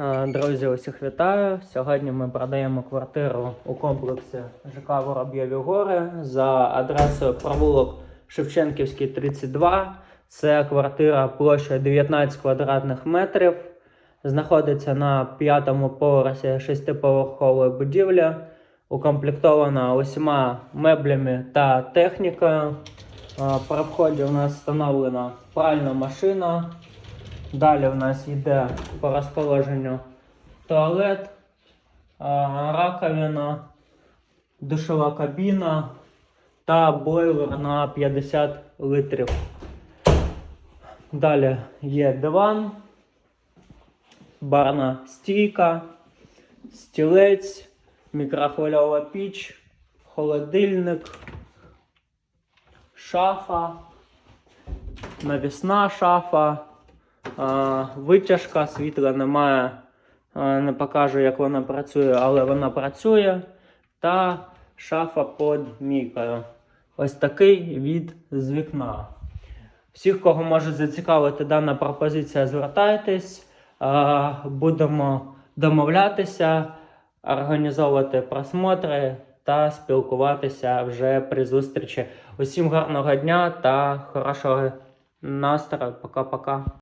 Е, Друзі, усіх вітаю. Сьогодні ми продаємо квартиру у комплексі ЖК Вороб'єві Гори за адресою провулок Шевченківський, 32. Це квартира площею 19 квадратних метрів. Знаходиться на п'ятому поверсі шестиповерхової будівлі. Укомплектована усіма меблями та технікою. Е, При вході у нас встановлена пральна машина. Далі в нас йде по розположенню туалет, раковина, душова кабіна та бойлер на 50 літрів. Далі є диван, барна стійка, стілець, мікрохвильова піч, холодильник, шафа, навісна шафа. Витяжка, світла немає. Не покажу, як вона працює, але вона працює. Та шафа під мійкою. Ось такий від з вікна. Всіх, кого може зацікавити дана пропозиція, звертайтесь. Будемо домовлятися, організовувати просмотри та спілкуватися вже при зустрічі. Усім гарного дня та хорошого настрою. Пока-пока.